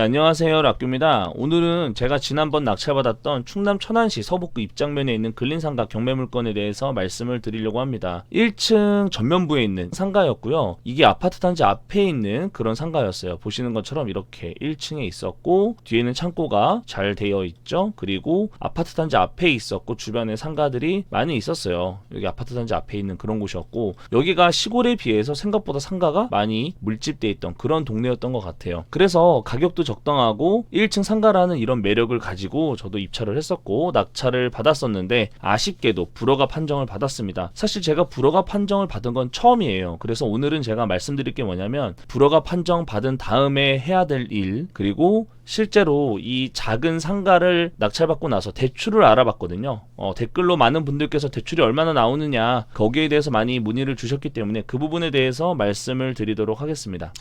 안녕하세요 락규입니다. 오늘은 제가 지난번 낙찰받았던 충남 천안시 서북구 입장면에 있는 근린상가 경매 물건에 대해서 말씀을 드리려고 합니다. 1층 전면부에 있는 상가였고요. 이게 아파트 단지 앞에 있는 그런 상가였어요. 보시는 것처럼 이렇게 1층에 있었고 뒤에는 창고가 잘 되어 있죠. 그리고 아파트 단지 앞에 있었고 주변에 상가들이 많이 있었어요. 여기 아파트 단지 앞에 있는 그런 곳이었고 여기가 시골에 비해서 생각보다 상가가 많이 밀집돼 있던 그런 동네였던 것 같아요. 그래서 가격도 적당하고 1층 상가라는 이런 매력을 가지고 저도 입찰을 했었고 낙찰을 받았었는데 아쉽게도 불허가 판정을 받았습니다. 사실 제가 불허가 판정을 받은 건 처음이에요. 그래서 오늘은 제가 말씀드릴 게 뭐냐면 불허가 판정 받은 다음에 해야 될 일 그리고 실제로 이 작은 상가를 낙찰받고 나서 대출을 알아봤거든요. 어, 댓글로 많은 분들께서 대출이 얼마나 나오느냐 거기에 대해서 많이 문의를 주셨기 때문에 그 부분에 대해서 말씀을 드리도록 하겠습니다.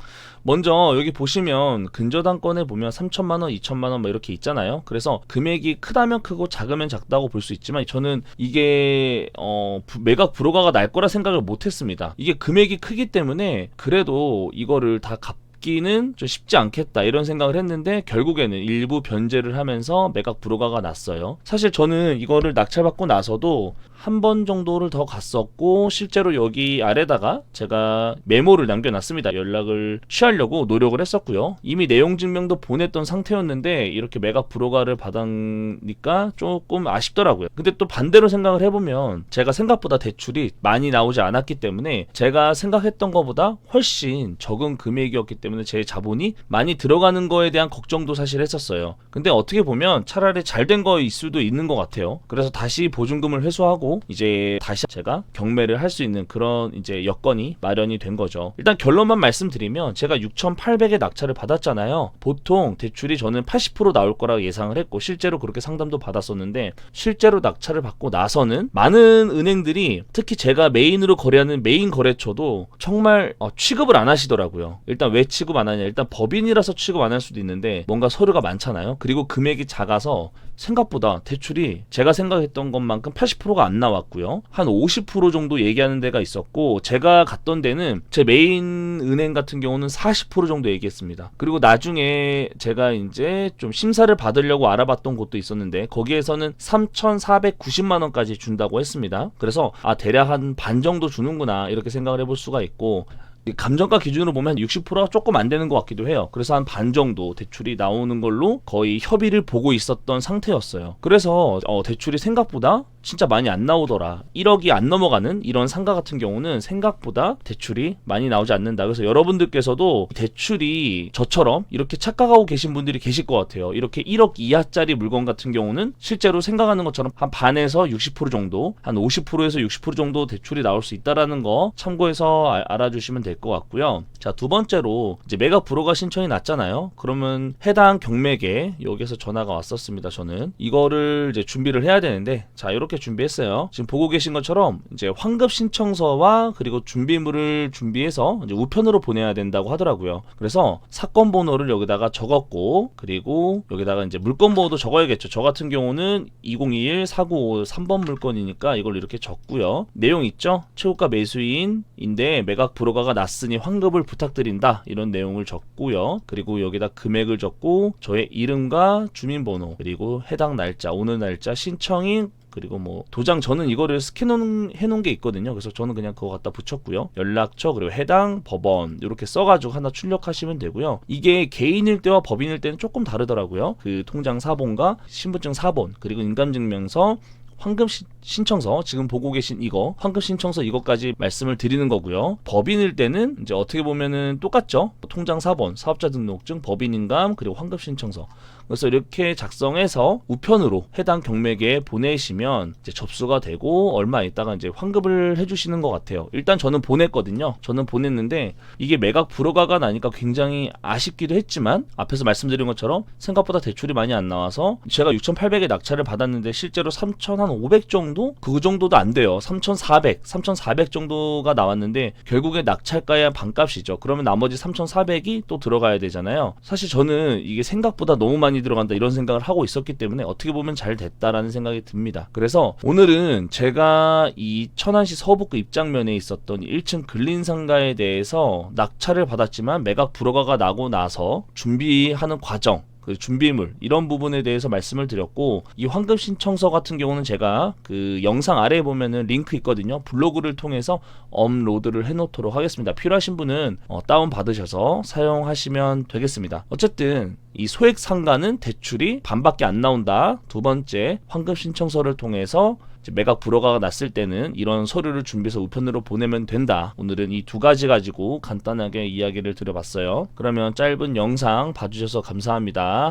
먼저 여기 보시면 근저당권에 보면 3천만 원, 2천만 원 뭐 이렇게 있잖아요. 그래서 금액이 크다면 크고 작으면 작다고 볼 수 있지만 저는 이게 어, 부- 매각 불허가가 날 거라 생각을 못 했습니다. 이게 금액이 크기 때문에 그래도 이거를 다 갚. 기는 좀 쉽지 않겠다 이런 생각을 했는데 결국에는 일부 변제를 하면서 매각 불허가가 났어요. 사실 저는 이거를 낙찰받고 나서도 한 번 정도를 더 갔었고 실제로 여기 아래다가 제가 메모를 남겨놨습니다. 연락을 취하려고 노력을 했었고요. 이미 내용 증명도 보냈던 상태였는데 이렇게 매각 불허가를 받으니까 조금 아쉽더라고요. 근데 또 반대로 생각을 해보면 제가 생각보다 대출이 많이 나오지 않았기 때문에 제가 생각했던 것보다 훨씬 적은 금액이었기 때문에 제 자본이 많이 들어가는 거에 대한 걱정도 사실 했었어요. 근데 어떻게 보면 차라리 잘 된 거일 수도 있는 것 같아요. 그래서 다시 보증금을 회수하고 이제 다시 제가 경매를 할 수 있는 그런 이제 여건이 마련이 된 거죠. 일단 결론만 말씀드리면 제가 6,800의 낙찰을 받았잖아요. 보통 대출이 저는 80% 나올 거라 예상을 했고 실제로 그렇게 상담도 받았었는데 실제로 낙찰을 받고 나서는 많은 은행들이 특히 제가 메인으로 거래하는 메인 거래처도 정말 어, 취급을 안 하시더라고요. 일단 왜 취급 안 하냐? 일단 법인이라서 취급 안 할 수도 있는데 뭔가 서류가 많잖아요. 그리고 금액이 작아서 생각보다 대출이 제가 생각했던 것만큼 80%가 안 나왔고요. 한 50% 정도 얘기하는 데가 있었고 제가 갔던 데는 제 메인 은행 같은 경우는 40% 정도 얘기했습니다. 그리고 나중에 제가 이제 좀 심사를 받으려고 알아봤던 곳도 있었는데 거기에서는 3,490만 원까지 준다고 했습니다. 그래서 아 대략 한 반 정도 주는구나 이렇게 생각을 해볼 수가 있고 이 감정가 기준으로 보면 60%가 조금 안 되는 것 같기도 해요. 그래서 한 반 정도 대출이 나오는 걸로 거의 협의를 보고 있었던 상태였어요. 그래서 어, 대출이 생각보다 진짜 많이 안 나오더라. 1억이 안 넘어가는 이런 상가 같은 경우는 생각보다 대출이 많이 나오지 않는다. 그래서 여러분들께서도 대출이 저처럼 이렇게 착각하고 계신 분들이 계실 것 같아요. 이렇게 1억 이하짜리 물건 같은 경우는 실제로 생각하는 것처럼 한 반에서 60% 정도, 한 50%에서 60% 정도 대출이 나올 수 있다라는 거 참고해서 아- 알아주시면 될 것 같고요. 자, 두 번째로 이제 매각 불허가 신청이 났잖아요. 그러면 해당 경매계 여기서 전화가 왔었습니다. 저는 이거를 이제 준비를 해야 되는데 자, 이렇게 준비했어요. 지금 보고 계신 것처럼 이제 환급 신청서와 그리고 준비물을 준비해서 이제 우편으로 보내야 된다고 하더라고요. 그래서 사건 번호를 여기다가 적었고 그리고 여기다가 이제 물건 번호도 적어야겠죠. 저 같은 경우는 2021 4955 3번 물건이니까 이걸 이렇게 적고요. 내용 있죠? 최고가 매수인인데 매각 불허가가 났으니 환급을 부탁드린다. 이런 내용을 적고요. 그리고 여기다 금액을 적고 저의 이름과 주민번호 그리고 해당 날짜 오늘 날짜 신청인 그리고 뭐 도장 저는 이거를 스캔 해 놓은 게 있거든요. 그래서 저는 그냥 그거 갖다 붙였고요. 연락처 그리고 해당 법원 이렇게 써가지고 하나 출력하시면 되고요. 이게 개인일 때와 법인일 때는 조금 다르더라고요. 그 통장 사본과 신분증 사본 그리고 인감증명서 환급 시- 신청서 지금 보고 계신 이거 환급 신청서 이것까지 말씀을 드리는 거고요. 법인일 때는 이제 어떻게 보면은 똑같죠. 통장 사본, 사업자 등록증, 법인 인감 그리고 환급 신청서. 그래서 이렇게 작성해서 우편으로 해당 경매계에 보내시면 이제 접수가 되고 얼마 있다가 이제 환급을 해주시는 것 같아요. 일단 저는 보냈거든요. 저는 보냈는데 이게 매각 불허가가 나니까 굉장히 아쉽기도 했지만 앞에서 말씀드린 것처럼 생각보다 대출이 많이 안 나와서 제가 6,800에 낙찰을 받았는데 실제로 3,000한 3,500 정도? 그 정도도 안 돼요. 3,400, 3,400 정도가 나왔는데 결국에 낙찰가의 반값이죠. 그러면 나머지 3,400이 또 들어가야 되잖아요. 사실 저는 이게 생각보다 너무 많이 들어간다 이런 생각을 하고 있었기 때문에 어떻게 보면 잘 됐다라는 생각이 듭니다. 그래서 오늘은 제가 이 천안시 서북구 입장면에 있었던 1층 근린 상가에 대해서 낙찰을 받았지만 매각 불허가가 나고 나서 준비하는 과정 그 준비물 이런 부분에 대해서 말씀을 드렸고 이 환급 신청서 같은 경우는 제가 그 영상 아래에 보면은 링크 있거든요. 블로그를 통해서 업로드를 해놓도록 하겠습니다. 필요하신 분은 어, 다운 받으셔서 사용하시면 되겠습니다. 어쨌든 이 소액 상가는 대출이 반밖에 안 나온다. 두 번째 환급 신청서를 통해서 매각 불허가 났을 때는 이런 서류를 준비해서 우편으로 보내면 된다. 오늘은 이 두 가지 가지고 간단하게 이야기를 드려봤어요. 그러면 짧은 영상 봐주셔서 감사합니다.